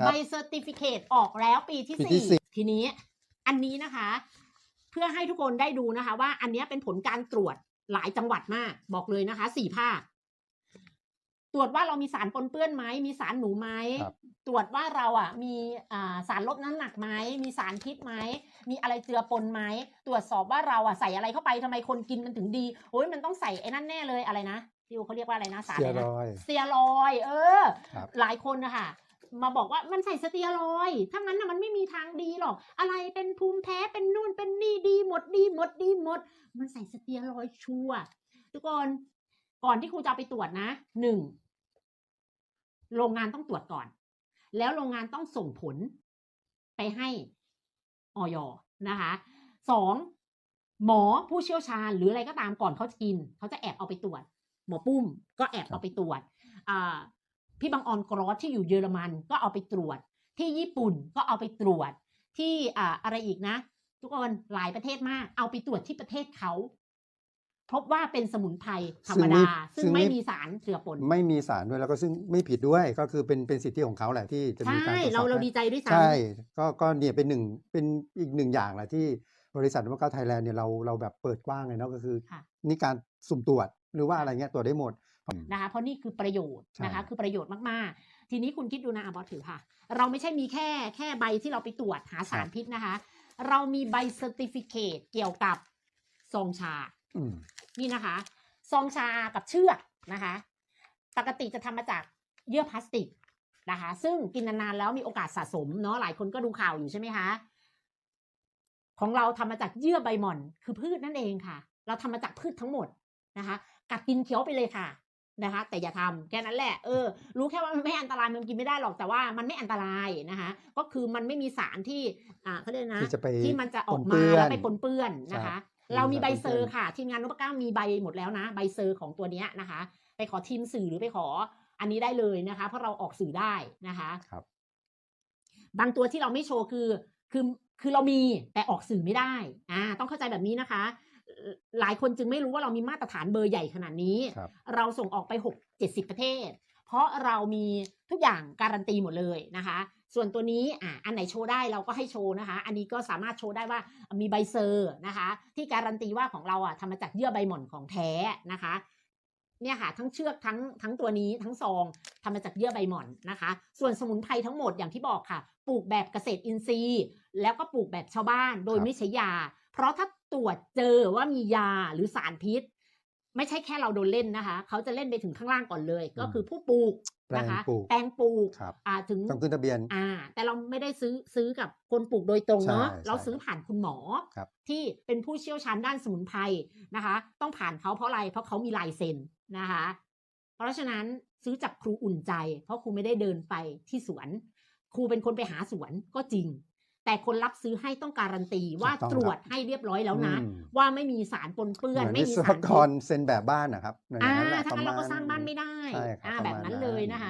ครับใบเซอร์ติฟิเคตออกแล้วปีที่ปีที่สี่สี่ทีนี้ อันนี้นะคะ เพื่อให้ทุกคนได้ดูนะคะ ว่าอันเนี้ยเป็นผลการตรวจหลายจังหวัดมาก บอกเลยนะคะสี่ภาคตรวจว่าเรามีสารปนเปื้อนไหมมีสารหนูไหมครับตรวจว่าเราอะมีอ่าสารลดน้ำหนักไหมมีสารพิษไหมมีอะไรเจือปนไหมตรวจสอบว่าเราอะใส่อะไรเข้าไปทำไมคนกินมันถึงดีโอ้ยมันต้องใส่ไอ้นั่นแน่เลยอะไรนะที่เขาเรียกว่าอะไรนะสารเสีอะยไรรนะอยด์สเตียรอยด์เออครับหลายคนนะคะ มาบอกว่ามันใส่สเตียรอยถ้างั้นนะมันไม่มีทางดีหรอก อะไรเป็นภูมิแพ้เป็นนู่นเป็นนี่ดีหมดดีหมดดีหมด มันใส่สเตียรอยชัวทุกคนก่อนที่ครูจะไปตรวจนะหนึ่งโรงงานต้องตรวจก่อน แล้วโรงงานต้องส่งผลไปให้ออยนะคะสองหมอผู้เชี่ยวชาญหรืออะไรก็ตามก่อนเขาจะกิน เขาจะแอบเอาไปตรวจ หมอปุ้มก็แอบเอาไปตรวจ พี่บางออนกรอสที่อยู่เยอรมันก็เอาไปตรวจ ที่ญี่ปุ่นก็เอาไปตรวจ ที่อ่าอะไรอีกนะ ทุกคนหลายประเทศมาก เอาไปตรวจที่ประเทศเขาพบว่าเป็นสมุนไพรธรรมดา ซึ่งไม่มีสารเจือปนไม่มีสารด้วยแล้วก็ซึ่งไม่ผิดด้วยก็คือเป็นเป็นสิทธิของเขาแหละที่จะมีใช่การตรวจสเราอบเราให้ดีใจด้วยซ้ำใช่ก็ก็เนี่ยเป็นหนึ่งเป็นอีกหนึ่งอย่างแหละที่ บริษัทนวัตกรรมไทยแลนด์เนี่ยเราเราแบบเปิดกว้างเลยเนาะก็คือค่ะนี่การสุ่มตรวจหรือว่าอะไรเงี้ยตรวจได้หมดนะคะเพราะนี่คือประโยชน์นะคะใช่คือประโยชน์มากๆ ทีนี้คุณคิดดูนะอาบอสถือค่ะ เราไม่ใช่มีแค่แค่ใบที่เราไปตรวจหาสารพิษนะคะ เรามีใบเซอร์ติฟิเคตเกี่ยวกับซองชาอืมนี่นะคะซองชากับเชือกนะคะ ปกติจะทำมาจากเยื่อพลาสติกนะคะ ซึ่งกินนานๆแล้วมีโอกาสสะสมเนาะหลายคนก็ดูข่าวอยู่ใช่ไหมคะ ของเราทำมาจากเยื่อใบหม่อน คือพืชนั่นเองค่ะ เราทำมาจากพืชทั้งหมดนะคะ กัดกินเคี้ยวไปเลยค่ะนะคะ แต่อย่าทำแค่นั้นแหละเออรู้แค่ว่ามันไม่อันตรายมันกินไม่ได้หรอกแต่ว่ามันไม่อันตรายนะคะ ก็คือมันไม่มีสารที่อ่าเขาเรียกนะที่จะไปที่มันจะออกปนเปื้มาอนแล้วไปปนเปื้อนนะคะใช่เรามีใบมีสารปนเปื้เซออนร์ค่ะ ทีมงานนพเก้ามีใบหมดแล้วนะ ใบเซอร์ของตัวเนี้ยนะคะ ไปขอทีมสื่อหรือไปขออันนี้ได้เลยนะคะ เพราะเราออกสื่อได้นะคะครับบางตัวที่เราไม่โชว์คือ คือคือเรามีแต่ออกสื่อไม่ได้อ่าต้องเข้าใจแบบนี้นะคะเอ่อหลายคนจึงไม่รู้ว่าเรามีมาตรฐานเบอร์ใหญ่ขนาดนี้ครับเราส่งออกไป 6 70 ประเทศ เพราะเรามีทุกอย่างการันตีหมดเลยนะคะ ส่วนตัวนี้อะอันไหนโชว์ได้เราก็ให้โชว์นะคะ อันนี้ก็สามารถโชว์ได้ว่ามีใบเซอร์นะคะ ที่การันตีว่าของเราอะทำมาจากเยื่อใบหม่อนของแท้นะคะ เนี่ยค่ะทั้งเชือกทั้งทั้งตัวนี้ทั้งซองทำมาจากเยื่อใบหม่อนนะคะ ส่วนสมุนไพรทั้งหมดอย่างที่บอกค่ะ ปลูกแบบเกษตรอินทรีย์ แล้วก็ปลูกแบบชาวบ้านโดยครับไม่ใช้ยา เพราะถ้าตรวจเจอว่ามียาหรือสารพิษ ไม่ใช่แค่เราโดนเล่นนะคะ เขาจะเล่นไปถึงข้างล่างก่อนเลย ก็คือผู้ปลูกนะคะแปลงปลูกแปลงปลูกครับอ่าถึงต้องขึ้นทะเบียนอ่า แต่เราไม่ได้ซื้อซื้อกับคนปลูกโดยตรงเนาะใช่เราใช่ซื้อผ่านคุณหมอครับที่เป็นผู้เชี่ยวชาญด้านสมุนไพรนะคะ ต้องผ่านเขาเพราะอะไรเพราะเขามีลายเซ็นนะคะ เพราะฉะนั้นซื้อจากครูอุ่นใจ เพราะครูไม่ได้เดินไปที่สวน ครูเป็นคนไปหาสวนก็จริง แต่คนรับซื้อให้ต้องการันตีว่าถูกต้องตรวจให้เรียบร้อยแล้วนะอืมว่าไม่มีสารปนเปื้อนเหมือนไม่วิมีศวสารกพิษรเซ็นแบบบ้านนะครับอย่อ่านั้นแหละถ้างั้นเราก็ประมณสร้างบ้านไม่ได้ใช่ครับอ่าประแบบมาณนั้นเลยนะคะ